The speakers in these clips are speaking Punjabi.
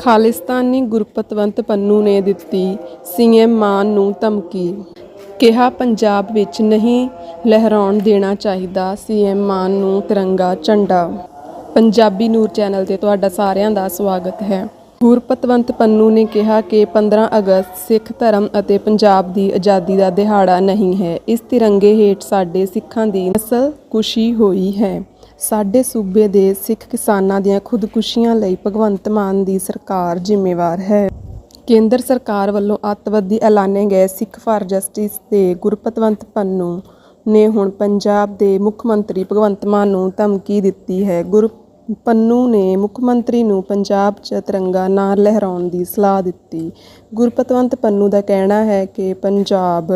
ਖਾਲਿਸਤਾਨੀ ਗੁਰਪਤਵੰਤ ਪੰਨੂ ਨੇ ਦਿੱਤੀ ਸੀਐਮ ਮਾਨ ਨੂੰ ਧਮਕੀ। ਕਿਹਾ, ਪੰਜਾਬ ਵਿੱਚ ਨਹੀਂ ਲਹਿਰਾਉਣ ਦੇਣਾ ਚਾਹੀਦਾ। ਸੀਐਮ ਮਾਨ ਨੂੰ ਤਿਰੰਗਾ ਝੰਡਾ। ਪੰਜਾਬੀ ਨੂਰ ਚੈਨਲ ਤੇ ਤੁਹਾਡਾ ਸਾਰਿਆਂ ਦਾ ਸਵਾਗਤ ਹੈ। ਗੁਰਪਤਵੰਤ ਪੰਨੂ ਨੇ ਕਿਹਾ ਕਿ 15 ਅਗਸਤ ਸਿੱਖ ਧਰਮ ਅਤੇ ਪੰਜਾਬ ਦੀ ਆਜ਼ਾਦੀ ਦਾ ਦਿਹਾੜਾ ਨਹੀਂ ਹੈ। ਇਸ ਤਿਰੰਗੇ ਹੇਠ ਸਾਡੇ ਸਿੱਖਾਂ ਦੀ ਨਸਲ ਕੁਸ਼ੀ ਹੋਈ ਹੈ। ਸਾਡੇ ਸੂਬੇ ਦੇ ਸਿੱਖ ਕਿਸਾਨਾਂ ਦੀਆਂ ਖੁਦਕੁਸ਼ੀਆਂ ਲਈ ਭਗਵੰਤ ਮਾਨ ਦੀ ਸਰਕਾਰ ਜ਼ਿੰਮੇਵਾਰ ਹੈ। ਕੇਂਦਰ ਸਰਕਾਰ ਵੱਲੋਂ ਅੱਤਵਾਦੀ ਐਲਾਨੇ ਗਏ ਸਿੱਖ ਫਾਰ ਜਸਟਿਸ ਤੇ ਗੁਰਪਤਵੰਤ ਪੰਨੂ ਨੇ ਹੁਣ ਪੰਜਾਬ ਦੇ ਮੁੱਖ ਮੰਤਰੀ ਭਗਵੰਤ ਮਾਨ ਨੂੰ ਧਮਕੀ ਦਿੱਤੀ ਹੈ। ਗੁਰ ਪੰਨੂ ਨੇ ਮੁੱਖ ਮੰਤਰੀ ਨੂੰ ਪੰਜਾਬ 'ਚ ਤਿਰੰਗਾ ਨਾ ਲਹਿਰਾਉਣ ਦੀ ਸਲਾਹ ਦਿੱਤੀ। ਗੁਰਪਤਵੰਤ ਪੰਨੂ ਦਾ ਕਹਿਣਾ ਹੈ ਕਿ ਪੰਜਾਬ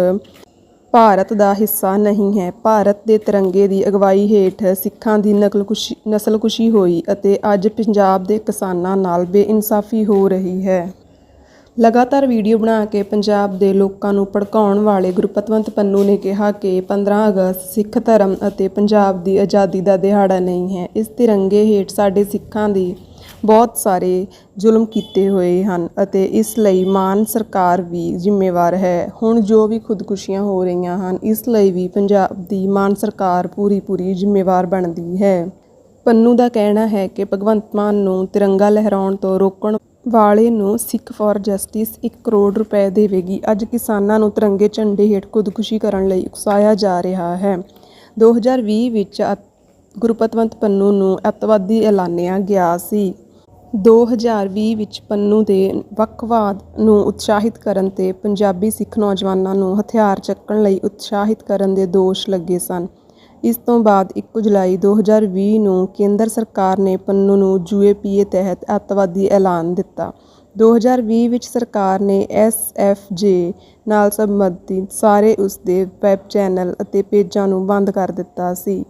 ਭਾਰਤ ਦਾ ਹਿੱਸਾ ਨਹੀਂ ਹੈ। ਭਾਰਤ ਦੇ ਤਿਰੰਗੇ ਦੀ ਅਗਵਾਈ ਹੇਠ ਸਿੱਖਾਂ ਦੀ ਨਕਲਕੁਸ਼ੀ ਨਸਲਕੁਸ਼ੀ ਹੋਈ ਅਤੇ ਅੱਜ ਪੰਜਾਬ ਦੇ ਕਿਸਾਨਾਂ ਨਾਲ ਬੇਇਨਸਾਫੀ ਹੋ ਰਹੀ ਹੈ। ਲਗਾਤਾਰ ਵੀਡੀਓ ਬਣਾ ਕੇ ਪੰਜਾਬ ਦੇ ਲੋਕਾਂ ਨੂੰ ਭੜਕਾਉਣ ਵਾਲੇ ਗੁਰਪਤਵੰਤ ਪੰਨੂ ਨੇ ਕਿਹਾ ਕਿ 15 ਅਗਸਤ ਸਿੱਖ ਧਰਮ ਅਤੇ ਪੰਜਾਬ ਦੀ ਆਜ਼ਾਦੀ ਦਾ ਦਿਹਾੜਾ ਨਹੀਂ ਹੈ। ਇਸ ਤਿਰੰਗੇ ਹੇਠ ਸਾਡੇ ਸਿੱਖਾਂ ਦੀ ਬਹੁਤ ਸਾਰੇ ਜ਼ੁਲਮ ਕੀਤੇ ਹੋਏ ਹਨ ਅਤੇ ਇਸ ਲਈ ਮਾਨ ਸਰਕਾਰ ਵੀ ਜ਼ਿੰਮੇਵਾਰ ਹੈ। ਹੁਣ ਜੋ ਵੀ ਖੁਦਕੁਸ਼ੀਆਂ ਹੋ ਰਹੀਆਂ ਹਨ, ਇਸ ਲਈ ਵੀ ਪੰਜਾਬ ਦੀ ਮਾਨ ਸਰਕਾਰ ਪੂਰੀ ਪੂਰੀ ਜ਼ਿੰਮੇਵਾਰ ਬਣਦੀ ਹੈ। ਪੰਨੂ ਦਾ ਕਹਿਣਾ ਹੈ ਕਿ ਭਗਵੰਤ ਮਾਨ ਨੂੰ ਤਿਰੰਗਾ ਲਹਿਰਾਉਣ ਤੋਂ ਰੋਕਣ ਵਾਲੇ ਨੂੰ ਸਿੱਖ ਫਾਰ ਜਸਟਿਸ 1 ਕਰੋੜ ਰੁਪਏ ਦੇਵੇਗੀ। ਅੱਜ ਕਿਸਾਨਾਂ ਨੂੰ ਤਿਰੰਗੇ ਝੰਡੇ ਹੇਠ ਖੁਦਕੁਸ਼ੀ ਕਰਨ ਲਈ ਉਕਸਾਇਆ ਜਾ ਰਿਹਾ ਹੈ। 2020 ਵਿੱਚ ਗੁਰਪਤਵੰਤ ਪੰਨੂ ਨੂੰ ਅੱਤਵਾਦੀ ਐਲਾਨਿਆ ਗਿਆ ਸੀ। 2020 ਵਿੱਚ ਪੰਨੂ ਦੇ ਵੱਖਵਾਦ ਨੂੰ ਉਤਸ਼ਾਹਿਤ ਕਰਨ ਤੇ ਪੰਜਾਬੀ ਸਿੱਖ ਨੌਜਵਾਨਾਂ ਨੂੰ ਹਥਿਆਰ ਚੱਕਣ ਲਈ ਉਤਸ਼ਾਹਿਤ ਕਰਨ ਦੇ ਦੋਸ਼ ਲੱਗੇ ਸਨ। ਇਸ ਤੋਂ ਬਾਅਦ 1 ਜੁਲਾਈ 2020 ਨੂੰ ਕੇਂਦਰ ਸਰਕਾਰ ਨੇ ਪੰਨੂ ਨੂੰ ਯੂਏਪੀਏ ਤਹਿਤ ਅੱਤਵਾਦੀ ਐਲਾਨ ਦਿੱਤਾ। 2020 ਵਿੱਚ ਸਰਕਾਰ ਨੇ ਐਸਐਫਜੇ ਨਾਲ ਸੰਬੰਧਿਤ ਸਾਰੇ ਉਸ ਦੇ ਵੈਬ ਚੈਨਲ ਅਤੇ ਪੇਜਾਂ ਨੂੰ ਬੰਦ ਕਰ ਦਿੱਤਾ ਸੀ।